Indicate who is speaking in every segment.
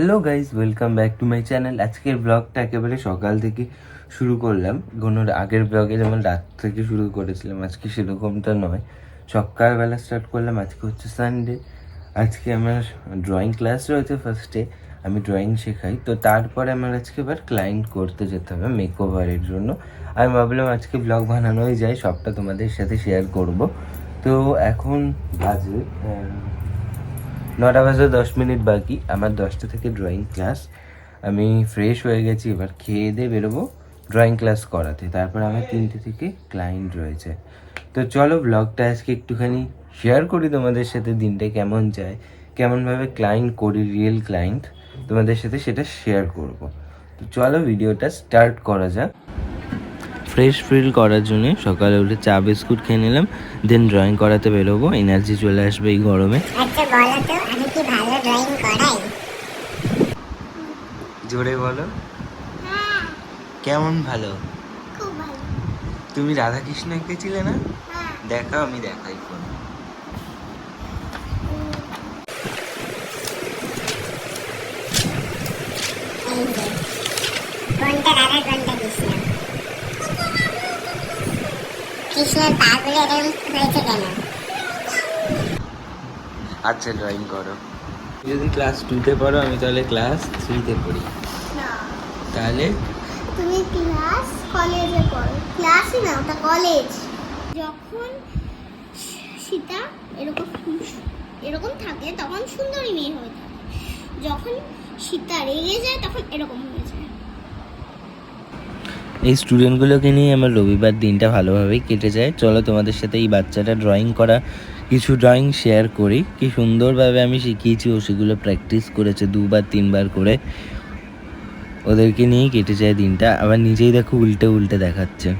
Speaker 1: Hello guys welcome back to my channel আজকের ব্লগটা একেবারে সকাল থেকে শুরু করলাম। কোনো আগের ব্লগে যেমন রাত থেকে শুরু করেছিলাম, আজকে সেরকমটা নয়। সকালবেলা স্টার্ট করলাম, আজকে হচ্ছে সানডে আজকে আমার ড্রয়িং ক্লাস রয়েছে ফার্স্টে আমি ড্রয়িং শেখাই। তো তারপরে আমার আজকে এবার ক্লায়েন্ট করতে যেতে হবে মেক ওভারের জন্য। আমি ভাবলাম আজকে ব্লগ বানানোই যায়, সবটা তোমাদের সাথে শেয়ার করব। তো এখন বাজে নটা বাজে, দশ মিনিট বাকি। আমার দশটা থেকে ড্রয়িং ক্লাস আমি ফ্রেশ হয়ে গেছি, এবার খেয়ে দিয়ে বেরোবো ড্রয়িং ক্লাস করাতে। তারপর আমার তিনটে থেকে ক্লায়েন্ট রয়েছে। তো চলো ব্লগটা আজকে একটুখানি শেয়ার করি তোমাদের সাথে, দিনটা কেমন যায়, কেমনভাবে ক্লায়েন্ট করি রিয়েল ক্লায়েন্ট তোমাদের সাথে সেটা শেয়ার করব। তো চলো ভিডিওটা স্টার্ট করা যাক। ফ্রেশ ফিল করার জন্য সকালে উঠে চা বিস্কুট খেয়ে নিলাম দেন ড্রয়িং করাতে বেরোবো। এনার্জি চলে আসবে এই গরমে।
Speaker 2: আচ্ছা বলো তো আমি কি ভালো ড্রয়িং করাই?
Speaker 1: জোরে বলো।
Speaker 2: হ্যাঁ।
Speaker 1: কেমন ভালো? তুমি রাধাকৃষ্ণ এঁকেছিলে না?
Speaker 2: হ্যাঁ।
Speaker 1: দেখাও আমি দেখাই ফোন
Speaker 2: কৃষ্ণের পাগুলো এরকম হয়েছে কেন?
Speaker 1: আচ্ছা ড্রয়িং করো। যদি ক্লাস টুতে পড়ো আমি তাহলে ক্লাস থ্রিতে পড়ি। তাহলে?
Speaker 3: তুমি ক্লাস কলেজে পড়ো। ক্লাসই না ওটা কলেজ যখন সীতা এরকম এরকম থাকে তখন সুন্দরী মেয়ে হয়ে থাকে। যখন সীতা রেগে যায় তখন এরকম হয়ে যায়।
Speaker 1: এই স্টুডেন্টগুলোকে নিয়ে আমার রবিবার দিনটা ভালোভাবেই কেটে যায়। চলো তোমাদের সাথে এই বাচ্চাটা ড্রয়িং করা, কিছু ড্রয়িং শেয়ার করি। কি সুন্দরভাবে আমি শিখিয়েছি, ও সেগুলো প্র্যাকটিস করেছে দুবার, তিনবার করে। ওদেরকে নিয়েই কেটে যায় দিনটা। আবার নিজেই দেখো উল্টে উল্টে দেখাচ্ছে।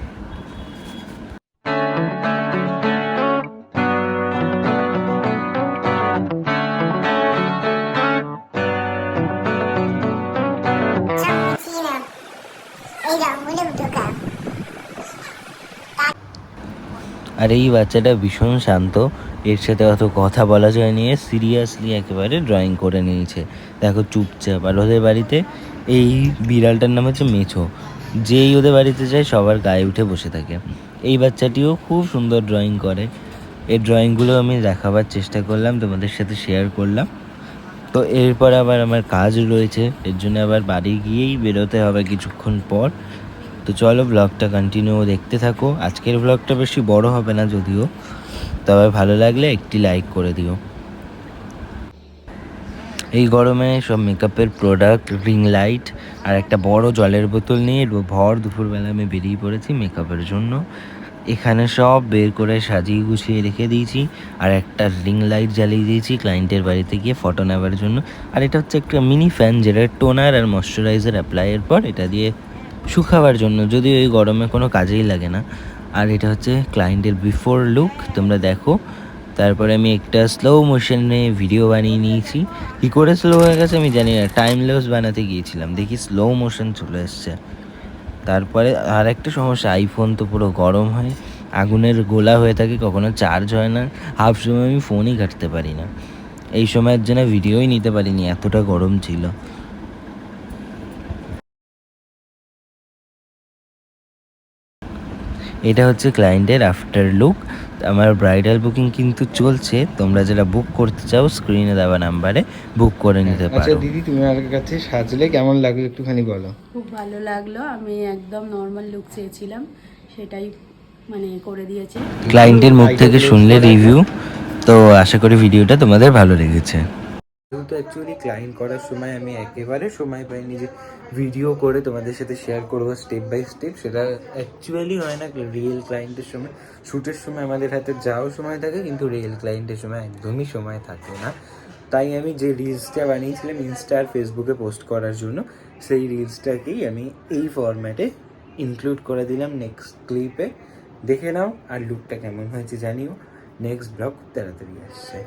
Speaker 1: আর এই বাচ্চাটা ভীষণ শান্ত। এর সাথে অত কথা বলা যায় নিয়ে সিরিয়াসলি একেবারে ড্রয়িং করে নিয়েছে। দেখো চুপচাপ, আর ওদের বাড়িতে এই বিড়ালটার নাম হচ্ছে মেছো। যেই ওদের বাড়িতে যায়, সবার গায়ে উঠে বসে থাকে। এই বাচ্চাটিও খুব সুন্দর ড্রয়িং করে। এই ড্রয়িংগুলো আমি দেখাবার চেষ্টা করলাম, তোমাদের সাথে শেয়ার করলাম। তো এরপর আবার আমার কাজ রয়েছে, এর জন্য আবার বাড়ি গিয়েই বেরোতে হবে কিছুক্ষণ পর। তো চলো ব্লগটা কন্টিনিউ দেখতে থাকো। আজকের ব্লগটা বেশি বড় হবে না যদিও, তবে ভালো লাগলে একটি লাইক করে দিও। এই গরমে সব মেকআপের প্রোডাক্ট রিং লাইট আর একটা বড় জলের বোতল নিয়ে ভর দুপুরবেলা আমি বেরিয়ে পড়েছি মেকআপের জন্য। এখানে সব বের করে সাজিয়ে গুছিয়ে রেখে দিয়েছি আর একটা রিং লাইট জ্বালিয়ে দিয়েছি ক্লায়েন্টের বাড়িতে গিয়ে ফটো নেওয়ার জন্য। আর এটা হচ্ছে একটা মিনি ফ্যান যেটা টোনার আর ময়শ্চারাইজার অ্যাপ্লাইয়ের পর এটা দিয়ে শুকাবার জন্য, যদিও এই গরমে কোনো কাজেই লাগে না। আর এটা হচ্ছে ক্লায়েন্টের বিফোর লুক তোমরা দেখো। তারপরে আমি একটা স্লো মোশনে ভিডিও বানিয়ে নিয়েছি। কী করে স্লো হয়ে গেছে আমি জানি না টাইম লস বানাতে গিয়েছিলাম। দেখি স্লো মোশন চলে এসছে। তারপরে আর একটা সমস্যা আইফোন তো পুরো গরম হয়। আগুনের গোলা হয়ে থাকে, কখনো চার্জ হয় না। হাফ সময় আমি ফোনই ঘাটতে পারি না। এই সময়ের জন্য ভিডিওই নিতে পারিনি, এতটা গরম ছিল। এটা হচ্ছে ক্লায়েন্টের আফটার লুক আমার ব্রাইডাল বুকিং কিন্তু চলছে তোমরা যারা বুক করতে চাও স্ক্রিনে দেওয়া নাম্বারে বুক করে নিতে পারো।
Speaker 4: আচ্ছা দিদি তুমি আমার কাছে সাজলে কেমন লাগল একটুখানি বলো?
Speaker 5: খুব ভালো লাগল আমি একদম নর্মাল লুক চেয়েছিলাম সেটাই মানে করে দিয়েছে।
Speaker 1: ক্লায়েন্টের মুখ থেকে শুনলে রিভিউ তো আশা করি ভিডিওটা তোমাদের ভালো লেগেছে।
Speaker 4: যেহেতু অ্যাকচুয়ালি ক্লায়েন্ট করার সময় আমি একেবারে সময় পাইনি যে ভিডিও করে তোমাদের সাথে শেয়ার করব স্টেপ বাই স্টেপ সেটা অ্যাকচুয়ালি হয় না। রিয়েল ক্লায়েন্টের সময় শ্যুটের সময় আমাদের হাতে যাও সময় থাকে, কিন্তু রিয়েল ক্লায়েন্টের সময় একদমই সময় থাকে না। তাই আমি যে রিলসটা বানিয়েছিলাম ইনস্টা আর ফেসবুকে পোস্ট করার জন্য, সেই রিলসটাকেই আমি এই ফরম্যাটে ইনক্লুড করে দিলাম নেক্সট ক্লিপে দেখে নাও আর লুকটা কেমন হয়েছে, জানিও। নেক্সট ব্লগ তাড়াতাড়ি আসছে।